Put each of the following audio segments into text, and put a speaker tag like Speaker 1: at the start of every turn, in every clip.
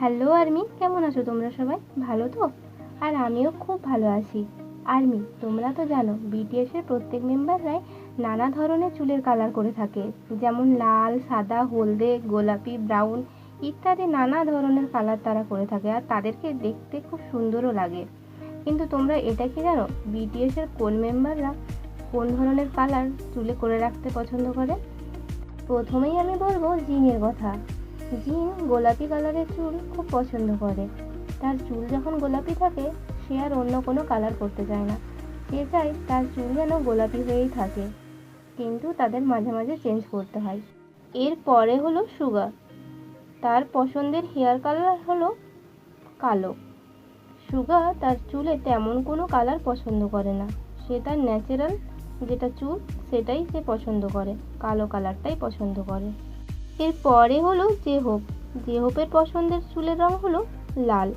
Speaker 1: Hello army, কেমন আছো তোমরা সবাই? ভালো তো? আর আমিও খুব ভালো আছি। আর্মি, তোমরা তো জানো বিটিএসের প্রত্যেক মেম্বাররাই নানা ধরনের চুলের কালার করে থাকে। যেমন লাল, সাদা, হলদে, গোলাপি, ব্রাউন ইত্যাদি নানা ধরনের কালার তারা করে থাকে আর তাদেরকে দেখতে খুব সুন্দরও লাগে। কিন্তু তোমরা এটা কি জানো? বিটিএসের কোন মেম্বাররা কোন ধরনের কালার চুলে করে রাখতে পছন্দ করে? প্রথমেই আমি বলব জিনের কথা। জিন গোলাপি কালারের চুল খুব পছন্দ করে। তার চুল যখন গোলাপি থাকে, সে আর অন্য কোনো কালার করতে চায় না। সে চায় তার চুল যেন গোলাপি হয়েই থাকে। কিন্তু তাদের মাঝে মাঝে চেঞ্জ করতে হয়। এরপরে হলো সুগার তার পছন্দের হেয়ার কালার হলো কালো। সুগা তার চুলে তেমন কোনো কালার পছন্দ করে না। সে তার ন্যাচারাল যেটা চুল, সেটাই সে পছন্দ করে। কালো কালারটাই পছন্দ করে। এরপরে হলো জেহোপ। জেহোপের পছন্দের চুলের রং হলো লাল।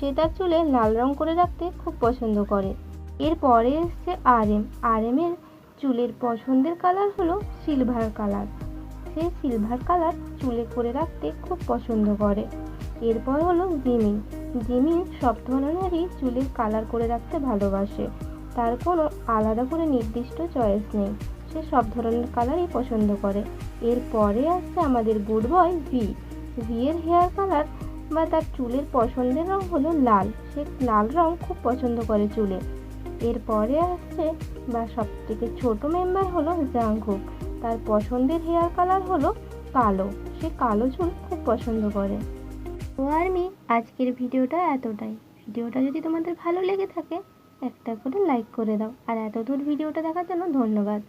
Speaker 1: সে তার চুলে লাল রং করে রাখতে খুব পছন্দ করে। এরপরে এসছে আর এম আর এমের চুলের পছন্দের কালার হলো সিলভার কালার। সে সিলভার কালার চুলে করে রাখতে খুব পছন্দ করে। এরপর হলো জিমি জিমি সব ধরনেরই চুলের কালার করে রাখতে ভালোবাসে। তার কোনো আলাদা করে নির্দিষ্ট চয়েস নেই। সে সব ধরনের কালারই পছন্দ করে। এরপরে আসছে আমাদের গুড বয় ভি ভি এর হেয়ার কালার বা তার চুলের পছন্দের রং হলো লাল। সে লাল রং খুব পছন্দ করে চুলে। এরপরে আসছে বা সব থেকে ছোটো মেম্বার হলো জাংকুক। তার পছন্দের হেয়ার কালার হলো কালো। সে কালো চুল খুব পছন্দ করে। তো আর্মি, আজকের ভিডিওটা এতটাই। ভিডিওটা যদি তোমাদের ভালো লেগে থাকে, একটা করে লাইক করে দাও। আর এত দূর ভিডিওটা দেখার জন্য ধন্যবাদ।